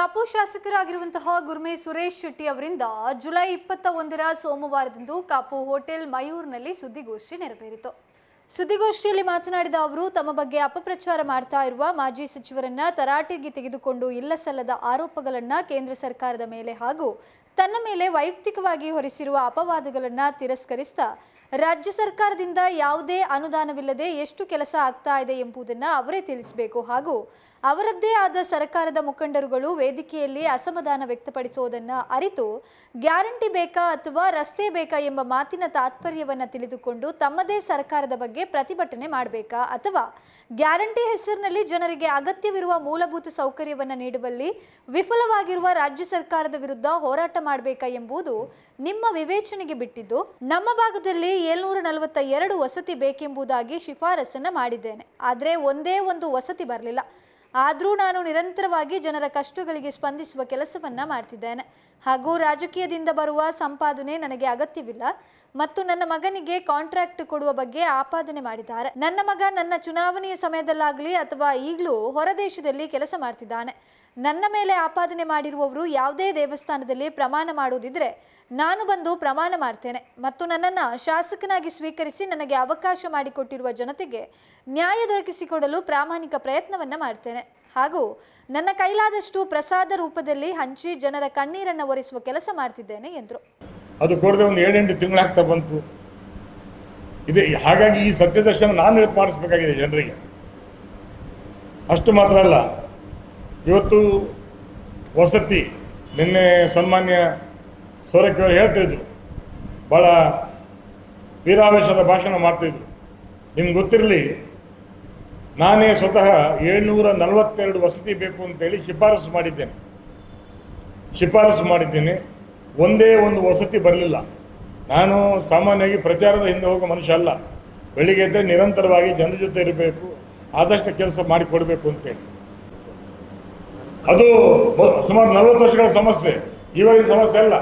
ಕಾಪು ಶಾಸಕರಾಗಿರುವಂತಹ ಗುರ್ಮೆ ಸುರೇಶ್ ಶೆಟ್ಟಿ ಅವರಿಂದ ಜುಲೈ ಇಪ್ಪತ್ತ ಒಂದರ ಸೋಮವಾರದಂದು ಕಾಪು ಹೋಟೆಲ್ ಮಯೂರ್ನಲ್ಲಿ ಸುದ್ದಿಗೋಷ್ಠಿ ನೆರವೇರಿತು. ಸುದ್ದಿಗೋಷ್ಠಿಯಲ್ಲಿ ಮಾತನಾಡಿದ ಅವರು, ತಮ್ಮ ಬಗ್ಗೆ ಅಪಪ್ರಚಾರ ಮಾಡ್ತಾ ಇರುವ ಮಾಜಿ ಸಚಿವರನ್ನ ತರಾಟೆಗೆ ತೆಗೆದುಕೊಂಡು ಇಲ್ಲ ಸಲ್ಲದ ಆರೋಪಗಳನ್ನ ಕೇಂದ್ರ ಸರ್ಕಾರದ ಮೇಲೆ ಹಾಗೂ ತನ್ನ ಮೇಲೆ ವೈಯಕ್ತಿಕವಾಗಿ ಹೊರಿಸಿರುವ ಅಪವಾದಗಳನ್ನ ತಿರಸ್ಕರಿಸ್ತಾ ರಾಜ್ಯ ಸರ್ಕಾರದಿಂದ ಯಾವುದೇ ಅನುದಾನವಿಲ್ಲದೆ ಎಷ್ಟು ಕೆಲಸ ಆಗ್ತಾ ಇದೆ ಎಂಬುದನ್ನು ಅವರೇ ತಿಳಿಸಬೇಕು. ಹಾಗೂ ಅವರದ್ದೇ ಆದ ಸರ್ಕಾರದ ಮುಖಂಡರುಗಳು ವೇದಿಕೆಯಲ್ಲಿ ಅಸಮಾಧಾನ ವ್ಯಕ್ತಪಡಿಸುವುದನ್ನು ಅರಿತು ಗ್ಯಾರಂಟಿ ಬೇಕಾ ಅಥವಾ ರಸ್ತೆ ಬೇಕಾ ಎಂಬ ಮಾತಿನ ತಾತ್ಪರ್ಯವನ್ನು ತಿಳಿದುಕೊಂಡು ತಮ್ಮದೇ ಸರ್ಕಾರದ ಬಗ್ಗೆ ಪ್ರತಿಭಟನೆ ಮಾಡಬೇಕಾ ಅಥವಾ ಗ್ಯಾರಂಟಿ ಹೆಸರಿನಲ್ಲಿ ಜನರಿಗೆ ಅಗತ್ಯವಿರುವ ಮೂಲಭೂತ ಸೌಕರ್ಯವನ್ನು ನೀಡುವಲ್ಲಿ ವಿಫಲವಾಗಿರುವ ರಾಜ್ಯ ಸರ್ಕಾರದ ವಿರುದ್ಧ ಹೋರಾಟ ಮಾಡಬೇಕಾ ಎಂಬುದು ನಿಮ್ಮ ವಿವೇಚನೆಗೆ ಬಿಟ್ಟಿದ್ದು, ನಮ್ಮ ಭಾಗದಲ್ಲಿ ಏಳ್ನೂರ ನಲವತ್ತ ಎರಡು ವಸತಿ ಬೇಕೆಂಬುದಾಗಿ ಶಿಫಾರಸನ್ನ ಮಾಡಿದ್ದೇನೆ. ಆದರೆ ಒಂದೇ ಒಂದು ವಸತಿ ಬರಲಿಲ್ಲ. ಆದರೂ ನಾನು ನಿರಂತರವಾಗಿ ಜನರ ಕಷ್ಟಗಳಿಗೆ ಸ್ಪಂದಿಸುವ ಕೆಲಸವನ್ನ ಮಾಡ್ತಿದ್ದೇನೆ. ಹಾಗೂ ರಾಜಕೀಯದಿಂದ ಬರುವ ಸಂಪಾದನೆ ನನಗೆ ಅಗತ್ಯವಿಲ್ಲ. ಮತ್ತು ನನ್ನ ಮಗನಿಗೆ ಕಾಂಟ್ರಾಕ್ಟ್ ಕೊಡುವ ಬಗ್ಗೆ ಆಪಾದನೆ ಮಾಡಿದ್ದಾರೆ. ನನ್ನ ಮಗ ನನ್ನ ಚುನಾವಣೆಯ ಸಮಯದಲ್ಲಾಗಲಿ ಅಥವಾ ಈಗಲೂ ಹೊರದೇಶದಲ್ಲಿ ಕೆಲಸ ಮಾಡ್ತಿದ್ದಾನೆ. ನನ್ನ ಮೇಲೆ ಆಪಾದನೆ ಮಾಡಿರುವವರು ಯಾವುದೇ ದೇವಸ್ಥಾನದಲ್ಲಿ ಪ್ರಮಾಣ ಮಾಡುವುದಿದ್ರೆ ನಾನು ಬಂದು ಪ್ರಮಾಣ ಮಾಡ್ತೇನೆ. ಮತ್ತು ನನ್ನನ್ನು ಶಾಸಕನಾಗಿ ಸ್ವೀಕರಿಸಿ ನನಗೆ ಅವಕಾಶ ಮಾಡಿಕೊಟ್ಟಿರುವ ಜನತೆಗೆ ನ್ಯಾಯ ದೊರಕಿಸಿಕೊಡಲು ಪ್ರಾಮಾಣಿಕ ಪ್ರಯತ್ನವನ್ನ ಮಾಡ್ತೇನೆ. ಹಾಗೂ ನನ್ನ ಕೈಲಾದಷ್ಟು ಪ್ರಸಾದ ರೂಪದಲ್ಲಿ ಹಂಚಿ ಜನರ ಕಣ್ಣೀರನ್ನು ಒರೆಸುವ ಕೆಲಸ ಮಾಡ್ತಿದ್ದೇನೆ ಎಂದರು. ಅದು ಕೊಡದೆ ಒಂದು ಏಳೆಂಟು ತಿಂಗಳಾಗ್ತಾ ಬಂತು. ಇದೆ, ಹಾಗಾಗಿ ಈ ಸತ್ಯದರ್ಶನ ನಾನು ಹೆಲ್ಪ್ ಮಾಡಿಸ್ಬೇಕಾಗಿದೆ ಜನರಿಗೆ. ಅಷ್ಟು ಮಾತ್ರ ಅಲ್ಲ, ಇವತ್ತು ವಸತಿ, ನಿನ್ನೆ ಸನ್ಮಾನ್ಯ ಹೇಳ್ತಾ ಹೇಳ್ತಿದ್ರು ಭಾಳ ವೀರಾವೇಶದ ಭಾಷಣ ಮಾಡ್ತಿದ್ರು ನಿಮ್ಗೆ ಗೊತ್ತಿರಲಿ, ನಾನೇ ಸ್ವತಃ ಏಳ್ನೂರ ನಲವತ್ತೆರಡು ವಸತಿ ಬೇಕು ಅಂತೇಳಿ ಶಿಫಾರಸು ಮಾಡಿದ್ದೇನೆ. ಶಿಫಾರಸು ಮಾಡಿದ್ದೇನೆ. ಒಂದೇ ಒಂದು ವಸತಿ ಬರಲಿಲ್ಲ. ನಾನು ಸಾಮಾನ್ಯವಾಗಿ ಪ್ರಚಾರದ ಹಿಂದೆ ಹೋಗೋ ಮನುಷ್ಯ ಅಲ್ಲ. ಬೆಳಿಗ್ಗೆ ಎದ್ದರೆ ನಿರಂತರವಾಗಿ ಜನರ ಜೊತೆ ಇರಬೇಕು, ಆದಷ್ಟು ಕೆಲಸ ಮಾಡಿಕೊಡಬೇಕು ಅಂತೇಳಿ. ಅದು ಸುಮಾರು ನಲವತ್ತು ವರ್ಷಗಳ ಸಮಸ್ಯೆ. ಇವಾಗಿನ ಸಮಸ್ಯೆ ಅಲ್ಲ.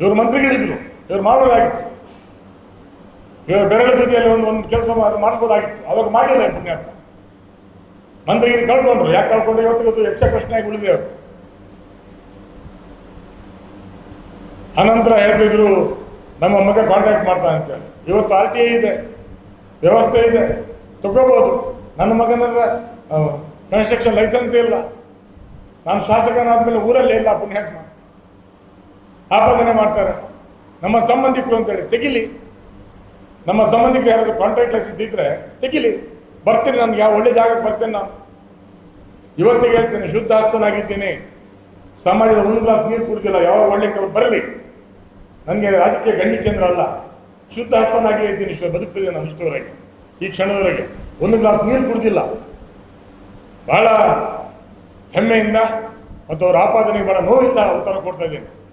ಇವರು ಮಂತ್ರಿಗಳಿದ್ರು. ಇವರು ಮಾಡಬಹುದಾಗಿತ್ತು ಇವರು ಬೆರಳ ಜೊತೆಯಲ್ಲಿ ಒಂದು ಒಂದು ಕೆಲಸ ಮಾಡಿಸ್ಬೋದಾಗಿತ್ತು ಅವಾಗ ಮಾಡಿಲ್ಲ ಪುಣ್ಯಾತ್ಮ. ಮಂತ್ರಿಗಿರಿ ಕಳ್ಕೊಂಡ್ರು. ಯಾಕೆ ಕಳ್ಕೊಂಡ್ರು? ಇವತ್ತಿಗೂ ಯಕ್ಷ ಪ್ರಶ್ನೆಯಾಗಿ ಉಳಿದೆ ಅವರು ಅನಂತರ ಹೇಳ್ತಿದ್ರು, ನಮ್ಮ ಮಗ ಕಾಂಟ್ಯಾಕ್ಟ್ ಮಾಡ್ತಾ ಅಂತೇಳಿ ಇವತ್ತು ಆರ್ ಟಿ ಐ ಇದೆ, ವ್ಯವಸ್ಥೆ ಇದೆ, ತಗೋಬೋದು. ನನ್ನ ಮಗನ ಕನ್ಸ್ಟ್ರಕ್ಷನ್ ಲೈಸೆನ್ಸ್ ಇಲ್ಲ. ನಾನು ಶಾಸಕನಾದ್ಮೇಲೆ ಊರಲ್ಲಿ ಇಲ್ಲ ಪುಣ್ಯಾತ್ಮ ಆಪಾದನೆ ಮಾಡ್ತಾರೆ. ನಮ್ಮ ಸಂಬಂಧಿಕರು ಅಂತೇಳಿ ತೆಗಿಲಿ. ನಮ್ಮ ಸಂಬಂಧಿಕರು ಯಾರಾದರೂ ಕಾಂಟ್ರಾಕ್ಟ್ ಲೈಸೆನ್ಸ್ ಇದ್ರೆ ತೆಗಿಲಿ. ಬರ್ತೀನಿ ನನ್ಗೆ ಯಾವ ಒಳ್ಳೆ ಜಾಗಕ್ಕೆ ಬರ್ತೇನೆ ನಾನು. ಇವತ್ತಿಗೆ ಹೇಳ್ತೇನೆ ಶುದ್ಧ ಹಸ್ತನಾಗಿದ್ದೀನಿ ಸಮಾಜದ ಒಂದು ಗ್ಲಾಸ್ ನೀರು ಕುಡಿದಿಲ್ಲ ಯಾವ ಒಳ್ಳೆ ಕೆಲವು ಬರಲಿ. ನನಗೆ ರಾಜಕೀಯ ಗಣ್ಯ ಕೇಂದ್ರ ಅಲ್ಲ. ಶುದ್ಧ ಹಸ್ತನಾಗಿ ಇದ್ದೀನಿ ಬದುಕ್ತಿದ್ದೀನಿ ಬದುಕ್ತಿದೆ ನಾನು ಇಷ್ಟವರೆಗೆ. ಈ ಕ್ಷಣದವರೆಗೆ. ಒಂದು ಗ್ಲಾಸ್ ನೀರು ಕುಡಿದಿಲ್ಲ. ಬಹಳ ಹೆಮ್ಮೆಯಿಂದ ಮತ್ತು ಅವರ ಆಪಾದನೆಗೆ ಬಹಳ ನೋವಿಂದ ಉತ್ತರ ಕೊಡ್ತಾ ಇದ್ದೀನಿ.